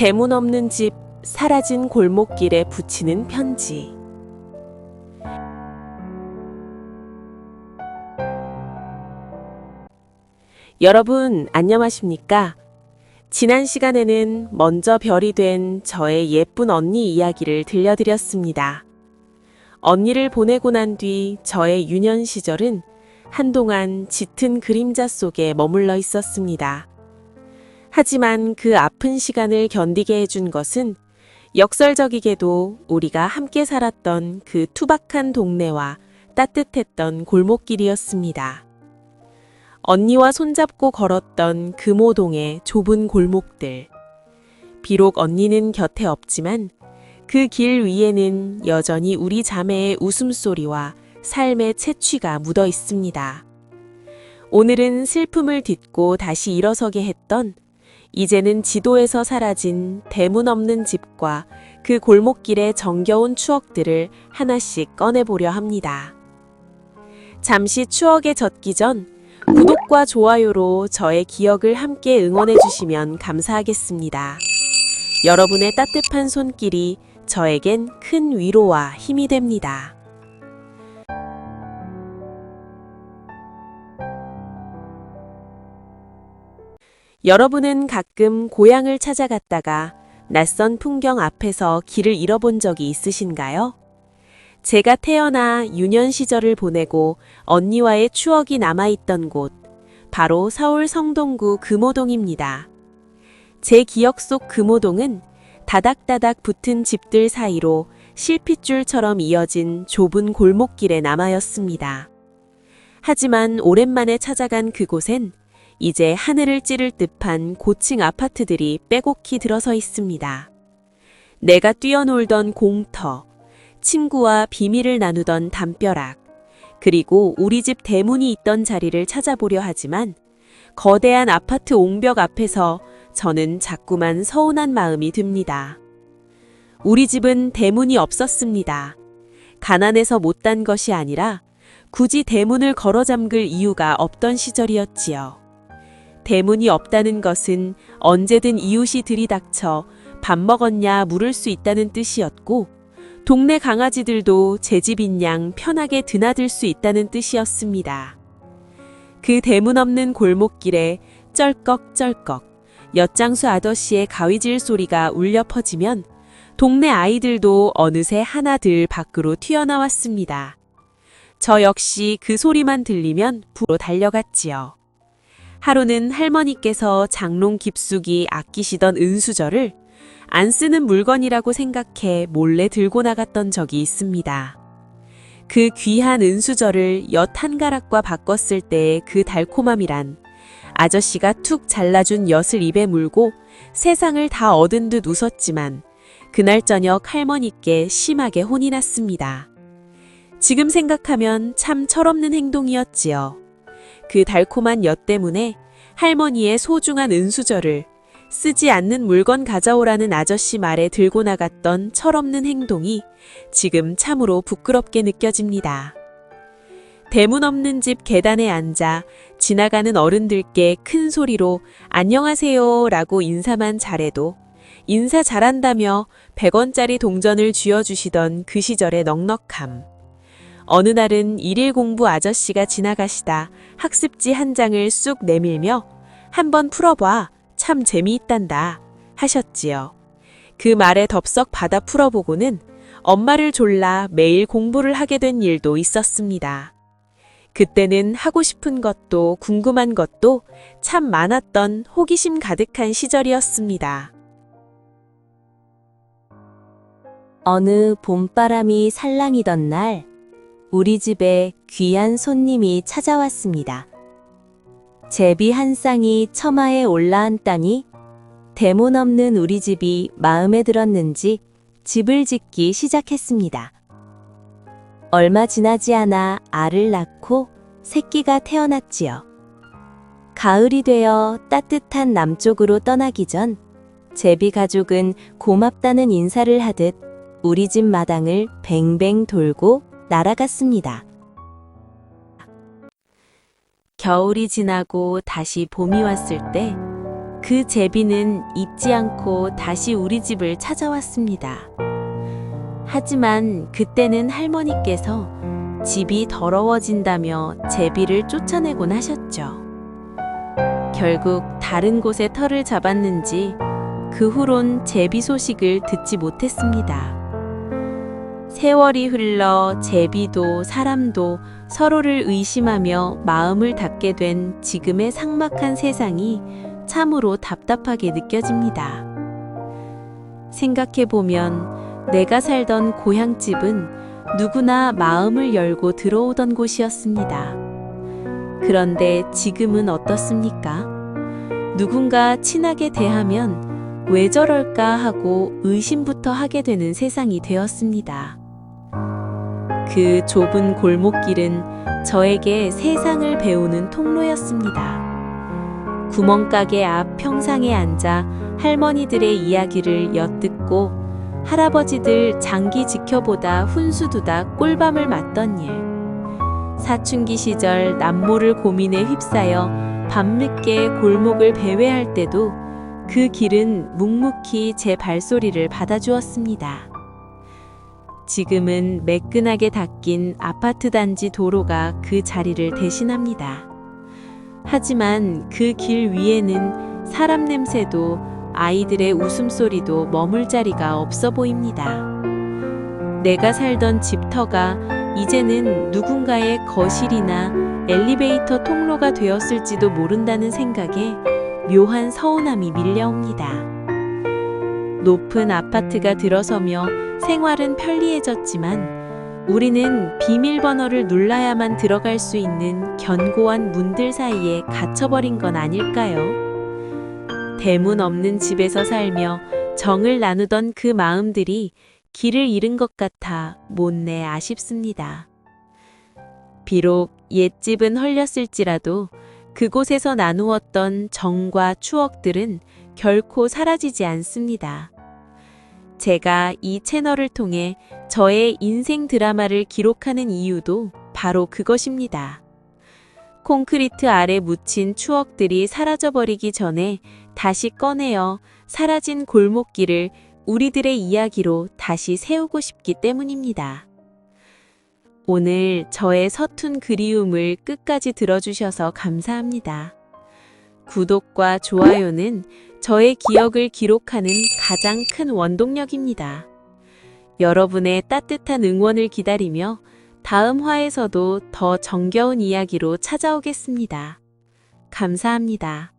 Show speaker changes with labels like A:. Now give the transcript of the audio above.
A: 대문 없는 집, 사라진 골목길에 붙이는 편지. 여러분, 안녕하십니까? 지난 시간에는 먼저 별이 된 저의 예쁜 언니 이야기를 들려드렸습니다. 언니를 보내고 난 뒤 저의 유년 시절은 한동안 짙은 그림자 속에 머물러 있었습니다. 하지만 그 아픈 시간을 견디게 해준 것은 역설적이게도 우리가 함께 살았던 그 투박한 동네와 따뜻했던 골목길이었습니다. 언니와 손잡고 걸었던 금오동의 좁은 골목들. 비록 언니는 곁에 없지만 그 길 위에는 여전히 우리 자매의 웃음소리와 삶의 채취가 묻어 있습니다. 오늘은 슬픔을 딛고 다시 일어서게 했던 이제는 지도에서 사라진 대문 없는 집과 그 골목길의 정겨운 추억들을 하나씩 꺼내보려 합니다. 잠시 추억에 젖기 전 구독과 좋아요로 저의 기억을 함께 응원해 주시면 감사하겠습니다. 여러분의 따뜻한 손길이 저에겐 큰 위로와 힘이 됩니다. 여러분은 가끔 고향을 찾아갔다가 낯선 풍경 앞에서 길을 잃어본 적이 있으신가요? 제가 태어나 유년 시절을 보내고 언니와의 추억이 남아있던 곳, 바로 서울 성동구 금호동입니다. 제 기억 속 금호동은 다닥다닥 붙은 집들 사이로 실핏줄처럼 이어진 좁은 골목길에 남아였습니다. 하지만 오랜만에 찾아간 그곳엔 이제 하늘을 찌를 듯한 고층 아파트들이 빼곡히 들어서 있습니다. 내가 뛰어놀던 공터, 친구와 비밀을 나누던 담벼락, 그리고 우리 집 대문이 있던 자리를 찾아보려 하지만 거대한 아파트 옹벽 앞에서 저는 자꾸만 서운한 마음이 듭니다. 우리 집은 대문이 없었습니다. 가난해서 못단 것이 아니라 굳이 대문을 걸어 잠글 이유가 없던 시절이었지요. 대문이 없다는 것은 언제든 이웃이 들이닥쳐 밥 먹었냐 물을 수 있다는 뜻이었고, 동네 강아지들도 제 집인 양 편하게 드나들 수 있다는 뜻이었습니다. 그 대문 없는 골목길에 쩔꺽쩔꺽 엿장수 아저씨의 가위질 소리가 울려 퍼지면 동네 아이들도 어느새 하나들 밖으로 튀어나왔습니다. 저 역시 그 소리만 들리면 부로 달려갔지요. 하루는 할머니께서 장롱 깊숙이 아끼시던 은수저를 안 쓰는 물건이라고 생각해 몰래 들고 나갔던 적이 있습니다. 그 귀한 은수저를 엿 한 가락과 바꿨을 때의 그 달콤함이란 아저씨가 툭 잘라준 엿을 입에 물고 세상을 다 얻은 듯 웃었지만 그날 저녁 할머니께 심하게 혼이 났습니다. 지금 생각하면 참 철없는 행동이었지요. 그 달콤한 엿 때문에 할머니의 소중한 은수저를 쓰지 않는 물건 가져오라는 아저씨 말에 들고 나갔던 철없는 행동이 지금 참으로 부끄럽게 느껴집니다. 대문 없는 집 계단에 앉아 지나가는 어른들께 큰 소리로 안녕하세요 라고 인사만 잘해도 인사 잘한다며 100원짜리 동전을 쥐어주시던 그 시절의 넉넉함. 어느 날은 일일 공부 아저씨가 지나가시다 학습지 한 장을 쑥 내밀며 한번 풀어봐. 참 재미있단다. 하셨지요. 그 말에 덥석 받아 풀어보고는 엄마를 졸라 매일 공부를 하게 된 일도 있었습니다. 그때는 하고 싶은 것도 궁금한 것도 참 많았던 호기심 가득한 시절이었습니다.
B: 어느 봄바람이 살랑이던 날, 우리 집에 귀한 손님이 찾아왔습니다. 제비 한 쌍이 처마에 올라앉다니 대문 없는 우리 집이 마음에 들었는지 집을 짓기 시작했습니다. 얼마 지나지 않아 알을 낳고 새끼가 태어났지요. 가을이 되어 따뜻한 남쪽으로 떠나기 전 제비 가족은 고맙다는 인사를 하듯 우리 집 마당을 뱅뱅 돌고 날아갔습니다. 겨울이 지나고 다시 봄이 왔을 때 그 제비는 잊지 않고 다시 우리 집을 찾아왔습니다. 하지만 그때는 할머니께서 집이 더러워진다며 제비를 쫓아내곤 하셨죠. 결국 다른 곳에 터를 잡았는지 그 후론 제비 소식을 듣지 못했습니다. 세월이 흘러 제비도 사람도 서로를 의심하며 마음을 닫게 된 지금의 삭막한 세상이 참으로 답답하게 느껴집니다. 생각해보면 내가 살던 고향집은 누구나 마음을 열고 들어오던 곳이었습니다. 그런데 지금은 어떻습니까? 누군가 친하게 대하면 왜 저럴까 하고 의심부터 하게 되는 세상이 되었습니다. 그 좁은 골목길은 저에게 세상을 배우는 통로였습니다. 구멍가게 앞 평상에 앉아 할머니들의 이야기를 엿듣고 할아버지들 장기 지켜보다 훈수두다 꿀밤을 맞던 일. 사춘기 시절 남모를 고민에 휩싸여 밤늦게 골목을 배회할 때도 그 길은 묵묵히 제 발소리를 받아주었습니다. 지금은 매끈하게 닦인 아파트 단지 도로가 그 자리를 대신합니다. 하지만 그 길 위에는 사람 냄새도 아이들의 웃음소리도 머물 자리가 없어 보입니다. 내가 살던 집터가 이제는 누군가의 거실이나 엘리베이터 통로가 되었을지도 모른다는 생각에 묘한 서운함이 밀려옵니다. 높은 아파트가 들어서며 생활은 편리해졌지만 우리는 비밀번호를 눌러야만 들어갈 수 있는 견고한 문들 사이에 갇혀버린 건 아닐까요? 대문 없는 집에서 살며 정을 나누던 그 마음들이 길을 잃은 것 같아 못내 아쉽습니다. 비록 옛집은 헐렸을지라도 그곳에서 나누었던 정과 추억들은 결코 사라지지 않습니다. 제가 이 채널을 통해 저의 인생 드라마를 기록하는 이유도 바로 그것입니다. 콘크리트 아래 묻힌 추억들이 사라져버리기 전에 다시 꺼내어 사라진 골목길을 우리들의 이야기로 다시 세우고 싶기 때문입니다. 오늘 저의 서툰 그리움을 끝까지 들어주셔서 감사합니다. 구독과 좋아요는 저의 기억을 기록하는 가장 큰 원동력입니다. 여러분의 따뜻한 응원을 기다리며 다음 화에서도 더 정겨운 이야기로 찾아오겠습니다. 감사합니다.